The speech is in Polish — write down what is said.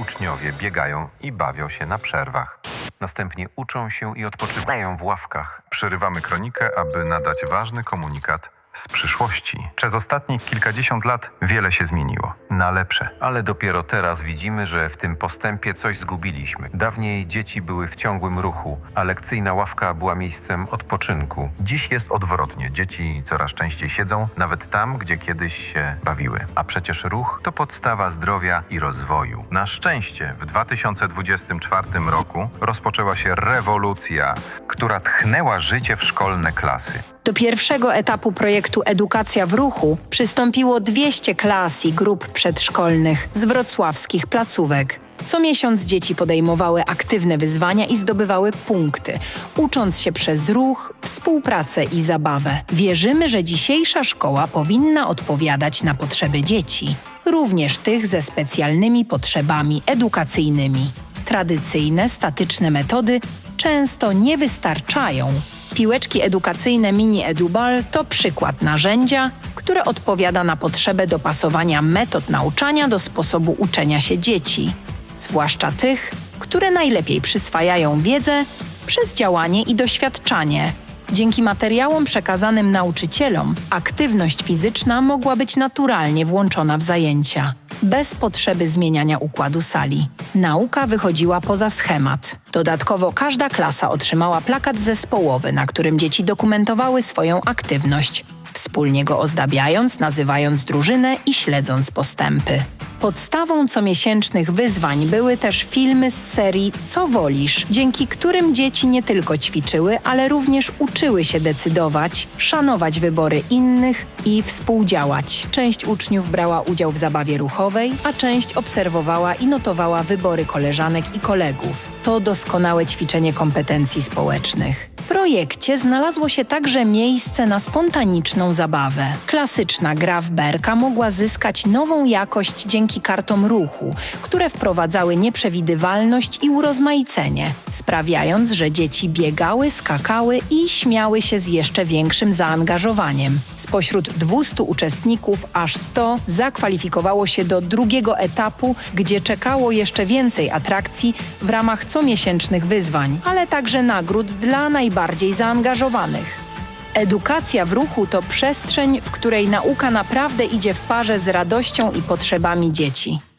uczniowie biegają i bawią się na przerwach. Następnie uczą się i odpoczywają w ławkach. Przerywamy kronikę, aby nadać ważny komunikat z przyszłości. Przez ostatnich kilkadziesiąt lat wiele się zmieniło. Na lepsze. Ale dopiero teraz widzimy, że w tym postępie coś zgubiliśmy. Dawniej dzieci były w ciągłym ruchu, a lekcyjna ławka była miejscem odpoczynku. Dziś jest odwrotnie. Dzieci coraz częściej siedzą, nawet tam, gdzie kiedyś się bawiły. A przecież ruch to podstawa zdrowia i rozwoju. Na szczęście w 2024 roku rozpoczęła się rewolucja, która tchnęła życie w szkolne klasy. Do pierwszego etapu projektu Edukacja w Ruchu przystąpiło 200 klas i grup przedszkolnych z wrocławskich placówek. Co miesiąc dzieci podejmowały aktywne wyzwania i zdobywały punkty, ucząc się przez ruch, współpracę i zabawę. Wierzymy, że dzisiejsza szkoła powinna odpowiadać na potrzeby dzieci, również tych ze specjalnymi potrzebami edukacyjnymi. Tradycyjne, statyczne metody często nie wystarczają. Piłeczki edukacyjne Mini EduBall to przykład narzędzia, które odpowiada na potrzebę dopasowania metod nauczania do sposobu uczenia się dzieci, zwłaszcza tych, które najlepiej przyswajają wiedzę przez działanie i doświadczanie. Dzięki materiałom przekazanym nauczycielom, aktywność fizyczna mogła być naturalnie włączona w zajęcia, bez potrzeby zmieniania układu sali. Nauka wychodziła poza schemat. Dodatkowo każda klasa otrzymała plakat zespołowy, na którym dzieci dokumentowały swoją aktywność, wspólnie go ozdabiając, nazywając drużynę i śledząc postępy. Podstawą comiesięcznych wyzwań były też filmy z serii Co wolisz, dzięki którym dzieci nie tylko ćwiczyły, ale również uczyły się decydować, szanować wybory innych i współdziałać. Część uczniów brała udział w zabawie ruchowej, a część obserwowała i notowała wybory koleżanek i kolegów. To doskonałe ćwiczenie kompetencji społecznych. Projekcie znalazło się także miejsce na spontaniczną zabawę. Klasyczna gra w berka mogła zyskać nową jakość dzięki kartom ruchu, które wprowadzały nieprzewidywalność i urozmaicenie, sprawiając, że dzieci biegały, skakały i śmiały się z jeszcze większym zaangażowaniem. Spośród 200 uczestników aż 100 zakwalifikowało się do drugiego etapu, gdzie czekało jeszcze więcej atrakcji w ramach comiesięcznych wyzwań, ale także nagród dla najbardziej zaangażowanych. Edukacja w ruchu to przestrzeń, w której nauka naprawdę idzie w parze z radością i potrzebami dzieci.